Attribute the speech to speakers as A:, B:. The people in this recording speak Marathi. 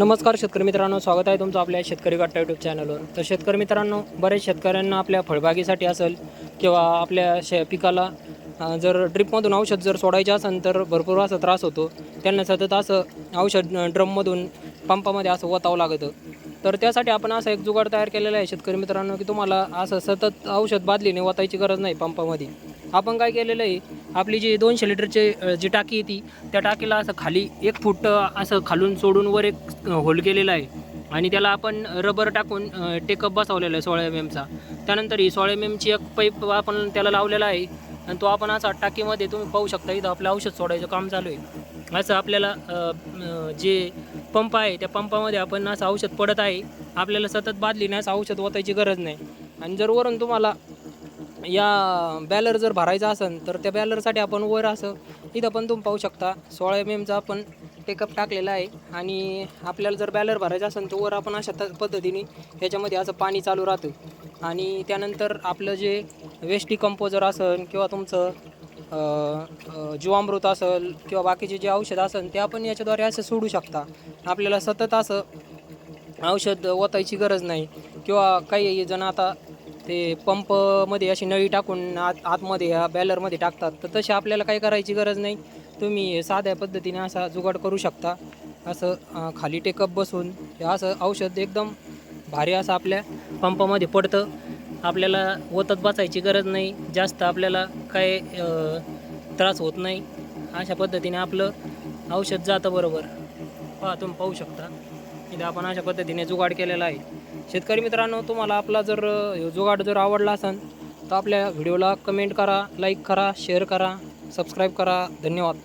A: नमस्कार शेतकरी मित्रांनो स्वागत आहे तुमचं आपल्या शेतकरी गट्टा यूट्यूब चॅनलवर तर शेतकरी मित्रांनो बरेच शेतकऱ्यांना आपल्या फळबागेसाठी असेल किंवा आपल्या शे पिकाला जर ड्रिपमधून औषध जर सोडायचे असेल तर भरपूर असा त्रास होतो. त्यांना सतत असं औषध ड्रममधून पंपामध्ये असं ओतावं लागतं. तर त्यासाठी आपण असा एक जुगाड तयार केलेला आहे शेतकरी मित्रांनो की तुम्हाला असं सतत औषध बादलीने ओतायची गरज नाही पंपामध्ये. आपण काय केलेलं आहे आपली जी दोनशे लिटरची जी टाकी आहे ती त्या टाकीला असं खाली एक फूट असं खालून सोडून वर एक होल केलेला आहे. आणि त्याला आपण रबर टाकून टेकअप बसवलेला आहे सोळा एम एमचा त्यानंतर ही सोळा एम एमची एक पाईप आपण त्याला लावलेला आहे. आणि तो आपण असा टाकीमध्ये तुम्ही पाहू शकता इथं आपलं औषध सोडायचं काम चालू आहे. असं आपल्याला जे पंप आहे त्या पंपामध्ये आपण असं औषध पडत आहे. आपल्याला सतत बादली नाही असं औषध ओतायची गरज नाही. आणि जर वरून तुम्हाला या बॅलर जर भरायचा असेल तर त्या बॅलरसाठी आपण वर असं इथं पण तुम्ही पाहू शकता. सोळा एम एमचा आपण टेकअप टाकलेला आहे. आणि आपल्याला जर बॅलर भरायचा असेल तर वर आपण अशा त- पद्धतीने याच्यामध्ये असं पाणी चालू राहतं. आणि त्यानंतर आपलं जे वेस्टी कंपोजर असेल किंवा तुमचं जीवामृत असेल किंवा बाकीचे जे औषध असेल ते आपण याच्याद्वारे असं सोडू शकता. आपल्याला सतत असं औषध ओतायची गरज नाही. किंवा काही जण आता ते पंपमध्ये अशी नळी टाकून आत आतमध्ये या बॅलरमध्ये टाकतात. तर तसे आपल्याला काही करायची गरज नाही. तुम्ही साध्या पद्धतीने असा जुगाड करू शकता. असं खाली टेकअप बसून असं औषध एकदम भारी असं आपल्या पंपामध्ये पडतं. आपल्याला ओतत बसायची गरज नाही. जास्त आपल्याला काय त्रास होत नाही. अशा पद्धतीने आपलं औषध जातं बरोबर. पहा तुम्ही पाहू शकता. इथे आपण अशा पद्धतीने जुगाड केलेला आहे. शेतकरी मित्रांनो तुम्हाला आपला जर अ, जुगाड जर आवडला असेल तर आपल्या व्हिडिओला कमेंट करा लाईक करा शेअर करा सबस्क्राईब करा. धन्यवाद.